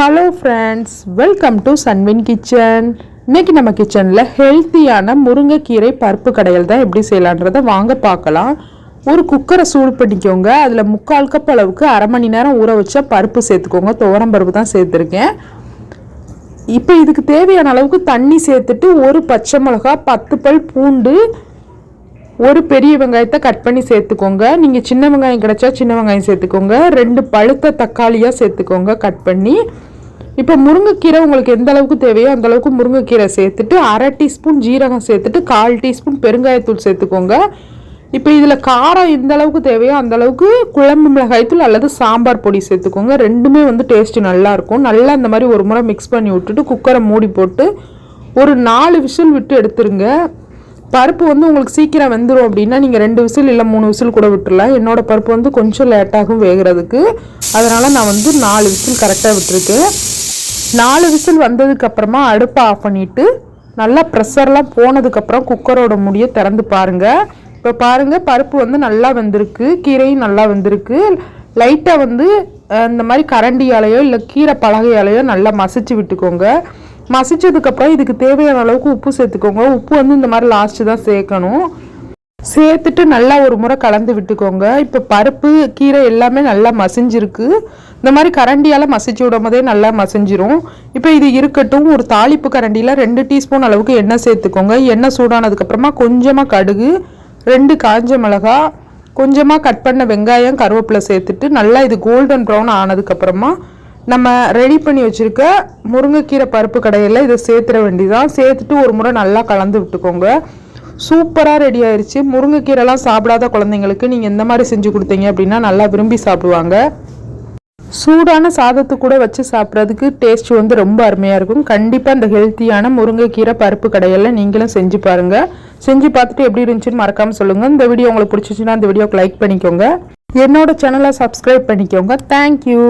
Hello friends welcome to Sanvin kitchen இன்றைக்கி நம்ம கிச்சனில் ஹெல்த்தியான முருங்கைக்கீரை பருப்பு கடையில் தான் எப்படி செய்யலான்றதை வாங்க பார்க்கலாம். ஒரு குக்கரை சூடு பண்ணிக்கோங்க. அதில் முக்கால் கப் அளவுக்கு அரை மணி நேரம் ஊற வச்ச பருப்பு சேர்த்துக்கோங்க. துவரம் பருப்பு தான் சேர்த்துருக்கேன். இப்போ இதுக்கு தேவையான அளவுக்கு தண்ணி சேர்த்துட்டு ஒரு பச்சை மிளகா பத்து பல் பூண்டு ஒரு பெரிய வெங்காயத்தை கட் பண்ணி சேர்த்துக்கோங்க. நீங்கள் சின்ன வெங்காயம் கிடச்சா சின்ன வெங்காயம் சேர்த்துக்கோங்க. ரெண்டு பழுத்த தக்காளியாக சேர்த்துக்கோங்க கட் பண்ணி. இப்போ முருங்கைக்கீரை உங்களுக்கு எந்த அளவுக்கு தேவையோ அந்த அளவுக்கு முருங்கைக்கீரை சேர்த்துட்டு அரை டீஸ்பூன் ஜீரகம் சேர்த்துட்டு கால் டீஸ்பூன் பெருங்காயத்தூள் சேர்த்துக்கோங்க. இப்போ இதில் காரம் எந்த அளவுக்கு தேவையோ அந்த அளவுக்கு குழம்பு மிளகாய்த்தூள் அல்லது சாம்பார் பொடி சேர்த்துக்கோங்க. ரெண்டுமே வந்து டேஸ்ட்டு நல்லாயிருக்கும் நல்லா இந்த மாதிரி ஒரு முறை மிக்ஸ் பண்ணி விட்டுட்டு குக்கரை மூடி போட்டு ஒரு நாலு விசில் விட்டு எடுத்துருங்க. பருப்பு வந்து உங்களுக்கு சீக்கிரம் வெந்துடும் அப்படின்னா நீங்கள் ரெண்டு விசில் இல்லை மூணு விசில் கூட விட்டுடலாம் என்னோடய பருப்பு வந்து கொஞ்சம் லேட்டாகும் வேகிறதுக்கு. அதனால் நான் வந்து நாலு விசில் கரெக்டாக விட்டுருக்கேன். நாலு விசில் வந்ததுக்கு அப்புறமா அடுப்பை ஆஃப் பண்ணிவிட்டு நல்லா ப்ரெஷர்லாம் போனதுக்கப்புறம் குக்கரோட முடியை திறந்து பாருங்கள் இப்போ பாருங்கள் பருப்பு வந்து நல்லா வெந்திருக்கு கீரையும் நல்லா வெந்திருக்கு. லைட்டாக வந்து இந்த மாதிரி கரண்டியாலேயோ இல்லை கீரை பலகையாலேயோ நல்லா மசிச்சு விட்டுக்கோங்க. மசிச்சதுக்கப்புறம் இதுக்கு தேவையான அளவுக்கு உப்பு சேர்த்துக்கோங்க. உப்பு வந்து இந்த மாதிரி லாஸ்ட்டு தான் சேர்க்கணும். சேர்த்துட்டு நல்லா ஒரு முறை கலந்து விட்டுக்கோங்க. இப்போ பருப்பு கீரை எல்லாமே நல்லா மசிஞ்சிருக்கு. இந்த மாதிரி கரண்டியால் மசிச்சு விடும் போதே நல்லா மசிஞ்சிரும். இப்போ இது இருக்கட்டும் ஒரு தாளிப்பு கரண்டியில் ரெண்டு டீஸ்பூன் அளவுக்கு எண்ணெய் சேர்த்துக்கோங்க. எண்ணெய் சூடானதுக்கப்புறமா கொஞ்சமாக கடுகு ரெண்டு காஞ்ச மிளகா கொஞ்சமாக கட் பண்ண வெங்காயம் கருவேப்பிலை சேர்த்துட்டு நல்லா இது கோல்டன் ப்ரௌன் ஆனதுக்கப்புறமா நம்ம ரெடி பண்ணி வச்சுருக்க முருங்கைக்கீரை பருப்பு கடையில் இதை சேர்த்துட வேண்டியதான் சேர்த்துட்டு ஒரு முறை நல்லா கலந்து விட்டுக்கோங்க. சூப்பராக ரெடி ஆயிடுச்சு முருங்கைக்கீரைலாம் சாப்பிடாத குழந்தைங்களுக்கு நீங்கள் இந்த மாதிரி செஞ்சு கொடுத்தீங்க அப்படின்னா நல்லா விரும்பி சாப்பிடுவாங்க. சூடான சாதத்து கூட வச்சு சாப்பிட்றதுக்கு டேஸ்ட் வந்து ரொம்ப அருமையாக இருக்கும். கண்டிப்பாக இந்த ஹெல்த்தியான முருங்கைக்கீரை பருப்பு கடையில் நீங்களும் செஞ்சு பாருங்கள் செஞ்சு பார்த்துட்டு எப்படி இருந்துச்சுன்னு மறக்காமல் சொல்லுங்கள் இந்த வீடியோ உங்களுக்கு பிடிச்சிச்சுன்னா இந்த வீடியோக்கு லைக் பண்ணிக்கோங்க. என்னோட சேனலை சப்ஸ்கிரைப் பண்ணிக்கோங்க. தேங்க்யூ